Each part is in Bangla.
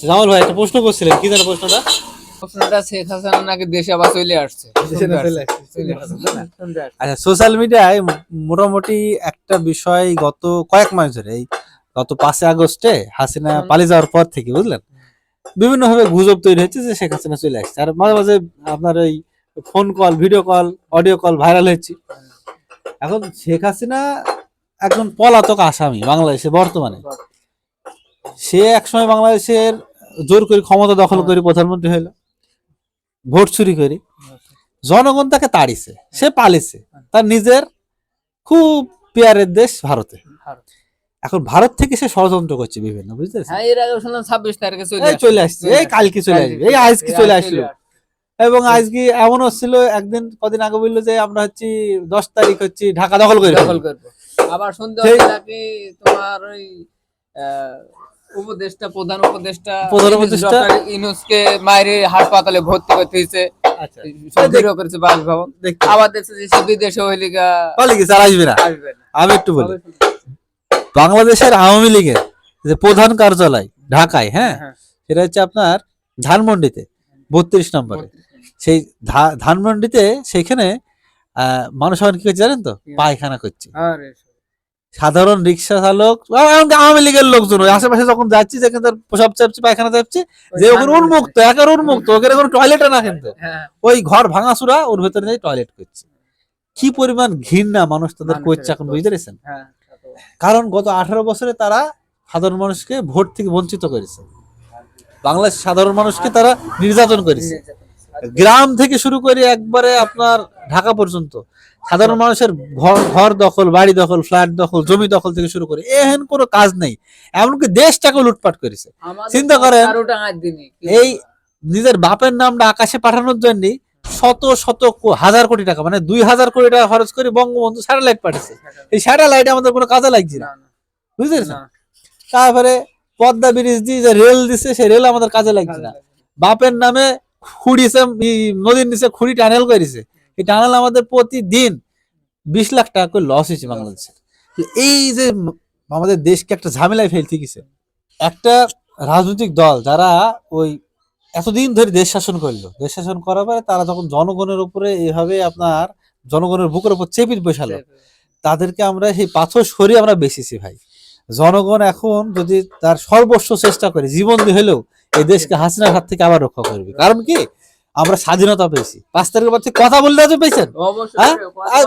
জামাল ভাই একটা প্রশ্ন করছিলেন কি জানো প্রশ্নটা? প্রশ্নটা শেখ হাসিনা নাকি দেশে আবার চলে আসছে। আচ্ছা সোশ্যাল মিডিয়ায় মোটামুটি একটা বিষয় গত কয়েক মাস ধরে এই গত পাঁচই আগস্টে হাসিনা। পালিয়ে যাওয়ার পর থেকে বুঝলেন? বিভিন্ন ভাবে গুজব তৈরি হচ্ছে যে শেখ হাসিনা চলে আসছে। আর মাঝে মাঝে আপনার ওই phone call video call audio call viral হচ্ছে। এখন শেখ হাসিনা একজন পলাতক আসামি বাংলাদেশে বর্তমানে। সে একসময় বাংলাদেশের জোর করে ক্ষমতা দখল করে প্রধানমন্ত্রী হইল। ভোট চুরি করে। জনগণ তাকে তাড়িছে সে পালিছে। তার নিজের খুব পেয়ারের দেশ ভারতে। এখন ভারত থেকে সে ষড়যন্ত্র করছে বিভিন্ন বুঝতে হ্যাঁ চলে আসছে এই কালকে চলে আসবে এই আজকে চলে আসলো। এবং আজকে এমন হচ্ছিল একদিন কদিন আগে বলল যে আমরা হচ্ছি দশ তারিখ হচ্ছে ঢাকা দখল করে দখল করব। আবার নাকি তোমার ওই উপদেষ্টা প্রধান উপদেষ্টা প্রধান উপদেষ্টা- ডক্টর ইউনুসকে মায়ের হাসপাতালে ভর্তি করতে হয়েছে। আচ্ছা। সব ভিডিও করেছে বাসভবন দেখতে আবার দেখছে যে বিদেশে হইলে গা পালিয়ে গেছে আর আসবে না। আমি একটু বলি। বাংলাদেশের আওয়ামী লীগের যে প্রধান কার্যালয় ঢাকায় হ্যাঁ? হ্যাঁ। সেটা হচ্ছে আপনার ধানমন্ডিতে বত্রিশ নম্বরে। সেই ধানমন্ডিতে সেখানে আহ, মানুষ কি জানেন তো? পায়খানা করছে। সাধারণ রিক্সা চালক আওয়ামী লীগের লোকজন ওই আশেপাশে যখন যাচ্ছি যেখানে তার প্রসাব চাপছি পায়খানা চাপছি যে ওখানে উন্মুক্ত একেবারে উন্মুক্ত ওখানে কোনো টয়লেটে না কিন্তু। হ্যাঁ। ওই ঘর ভাঙাচুরা ওর ভেতরে যাই টয়লেট করছে। কি পরিমাণ ঘৃণা মানুষ তাদের করছে এখন বুঝতে পেরেছেন? হ্যাঁ কারণ গত আঠারো বছরে তারা সাধারণ মানুষকে ভোট থেকে বঞ্চিত করেছে। বাংলাদেশ সাধারণ মানুষকে তারা নির্যাতন করেছে। গ্রাম থেকে শুরু করে একবারে আপনার ঢাকা পর্যন্ত। সাধারণ মানুষের ঘর ঘর দখল বাড়ি দখল ফ্ল্যাট দখল জমি দখল থেকে শুরু করে এহেন কোনো কাজ নেই। এমনকি দেশটাকে লুটপাট করেছে। চিন্তা করেন, এই নিজের বাপের নামটা আকাশে পাঠানোর জন্য শত শত হাজার কোটি টাকা মানে দুই হাজার কোটি টাকা খরচ করে বঙ্গবন্ধু স্যাটেলাইট পাঠিয়েছে। এই স্যাটেলাইট আমাদের কোনো কাজে লাগছে না। বুঝতে তারপরে পদ্মা ব্রিজ দিয়ে যে রেল দিছে সেই রেল আমাদের কাজে লাগছে না। বাপের নামে খুঁড়িছে নদীর নিচে খুঁড়ি টানেল করেছে এই টানেল আমাদের প্রতিদিন বিশ লাখ টাকা করে লস হয়েছে বাংলাদেশে এই যে আমাদের দেশকে একটা ঝামেলায় ফেলতে গেছে। একটা রাজনৈতিক দল যারা ওই এতদিন ধরে দেশ শাসন করল দেশ শাসন করার পরে তারা যখন জনগণের উপরে এভাবে আপনার জনগণের বুকের উপর চেপে বসালো তাদেরকে আমরা সেই পাথর সরিয়ে আমরা বেশিছি ভাই। জনগণ এখন যদি তার সর্বস্ব চেষ্টা করে জীবন হলেও এই দেশকে হাসিনার হাত থেকে আবার রক্ষা করবে। কারণ কি? আমরা স্বাধীনতা পেয়েছি। পাঁচ তারিখের পর থেকে কথা বলতে তো পেয়েছেন? হ্যাঁ?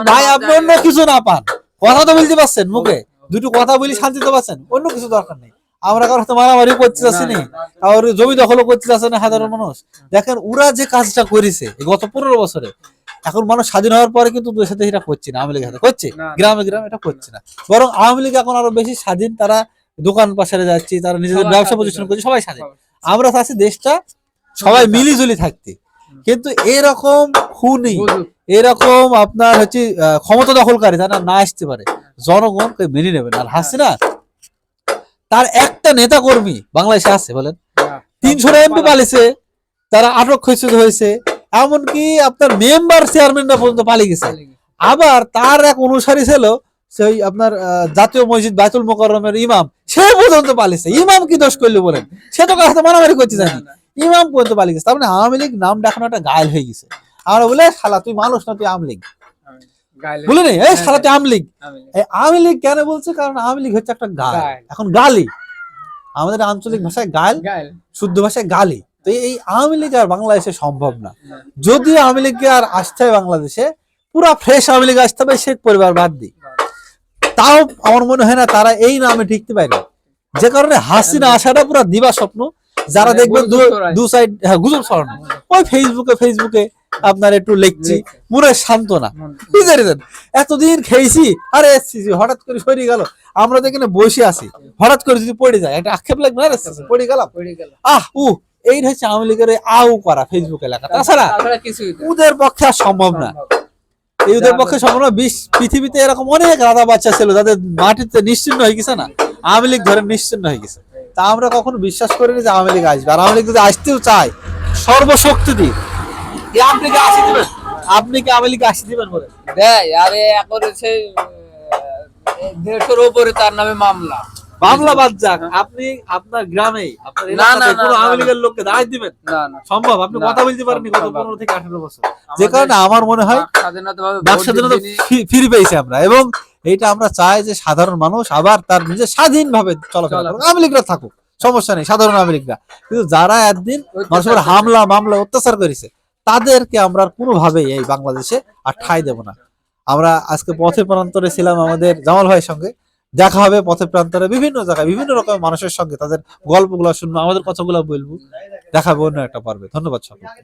ভাই আপনি অন্য কিছু না পান। কথা তো বলতে পারছেন মুখে। দুটো কথা বলি শান্তিতে পাচ্ছেন অন্য কিছু দরকার নেই। আমরা কারও মারামারি করতে চাচ্ছি না, আর জমি দখলও করতে চাচ্ছে না সাধারণ মানুষ। দেখেন ওরা যে কাজটা করেছে গত পনেরো বছরে এখন মানুষ স্বাধীন হওয়ার পরে কিন্তু দুই সাথে এটা করছে না আওয়ামী লীগের সাথে। করছে। গ্রামে গ্রামে এটা করছে না। বরং আওয়ামী লীগ এখন আরও বেশি স্বাধীন তারা দোকান পাশারে যাচ্ছে তারা নিজেদের ব্যবসা প্রতিষ্ঠান করছে সবাই স্বাধীন। আমরা চাচ্ছি দেশটা সবাই মিলিজুলি থাকতে। কিন্তু এরকম খুনি এরকম আপনার হচ্ছে ক্ষমতা দখলকারী তারা না আসতে পারে। জনগণ কেউ মেনে নেবে না। আর হাসিনা তার একটা নেতা কর্মী বাংলাদেশে আছে বলেন। হ্যাঁ। তিনশো এমপি পালিয়েছে তারা আটক হয়েছে হয়েছে। এমনকি আপনার মেম্বার চেয়ারম্যানরা পর্যন্ত পালিয়ে গেছে। আবার তার এক অনুসারী ছিল সেই আপনার জাতীয় মসজিদ বাইতুল মোকাররমের ইমাম। সে পর্যন্ত পালিয়েছে। ইমাম কি দোষ করল বলেন? সে তো কার সাথে মারামারি করছে জানি। ইমাম পর্যন্ত পালিয়ে গেছে তার মানে আওয়ামী লীগ নাম ডাকানো একটা গায়েল হয়ে গেছে। আমরা বলে শালা তুই মানুষ না তুই আওয়ামী লীগ। বলে নেই? এই হ্যাঁ, শালা তুই আওয়ামী লীগ। আওয়ামী লীগ। কেন বলছে? কারণ আওয়ামী লীগ হচ্ছে একটা গাল। এখন গালি। আমাদের আঞ্চলিক ভাষায় গাল শুদ্ধ ভাষায় গালি। তো এই আওয়ামী লীগ আর বাংলাদেশে সম্ভব না। না। যদি আওয়ামী লীগকে আর আসতে হয় বাংলাদেশে পুরা ফ্রেশ আওয়ামী লীগ আসতে হবে শেখ পরিবার বাদ দিই তাও আমার মনে হয় না তারা এই নামে টিকতে পারে। যে কারণে হাসিনা আসাটা পুরো দিবা স্বপ্ন। যারা মানে দেখবেন দু- সাইড হ্যাঁ গুজব ছড়ানো। ওই ফেসবুকে ফেসবুকে আপনার একটু লিখছি পুরো সান্ত্বনা। বুঝতে পেরেছেন? এতদিন খেয়েছি আরে এসছি হঠাৎ করে সরে গেল। আমরা তো এখানে বসে আছি। হঠাৎ করে যদি পড়ে যায় একটা আক্ষেপ লাগবে আরে পড়ে গেলাম। পড়ে গেল। আহ উ এই হচ্ছে আওয়ামী লীগের আউ করা ফেসবুকে লেখা তাছাড়া ওদের পক্ষে আর সম্ভব না। ওদের পক্ষে না বিশ পৃথিবীতে এরকম অনেক রাধা বাচ্চা ছিল যাদের মাটিতে নিশ্চিন্ন হয়ে গেছে না আওয়ামী লীগ ধরে নিশ্চিন্ন হয়ে গেছে। তা আমরা কখনো বিশ্বাস করিনি যে আওয়ামী লীগ আসবে। আর আওয়ামী লীগ যদি আসতেও চায় সর্বশক্তি দিয়ে। আপনি কি আসি দিবেন? আপনি কি আওয়ামী লীগ আসি দিবেন বলে দেয় আরে এখন সেই দেড়শোর উপরে তার নামে মামলা। মামলা বাদ যাক আপনি আপনার গ্রামেই আপনার এলাকাতে কোনো আওয়ামী লীগের লোককে দাঁড়াই দিবেন? না না। সম্ভব? আপনি কথা বলতে পারেননি গত সম্ভব। পনেরো থেকে আঠারো বছর। যে কারণে আমার মনে হয় নিয়ে- ফিরে পেয়েছি আমরা। এবং এটা আমরা চাই যে সাধারণ মানুষ আবার তার নিজের স্বাধীনভাবে চলাফেরা। করুক। আওয়ামী লীগরা থাকুক সমস্যা নেই সাধারণ লীগরা। কিন্তু যারা একদিন মানুষের হামলা মামলা অত্যাচার করেছে তাদেরকে আমরা কোনোভাবেই এই বাংলাদেশে আর ঠাই দেব না। আমরা আজকে পথে প্রান্তরে ছিলাম আমাদের জামাল ভাইয়ের সঙ্গে। দেখা হবে পথে প্রান্তরে, বিভিন্ন জায়গায়, বিভিন্ন রকমের মানুষের সঙ্গে তাদের গল্পগুলো শুনব, আমাদের কথাগুলো বলব, দেখাবো অন্য একটা পর্বে। ধন্যবাদ সকলকে।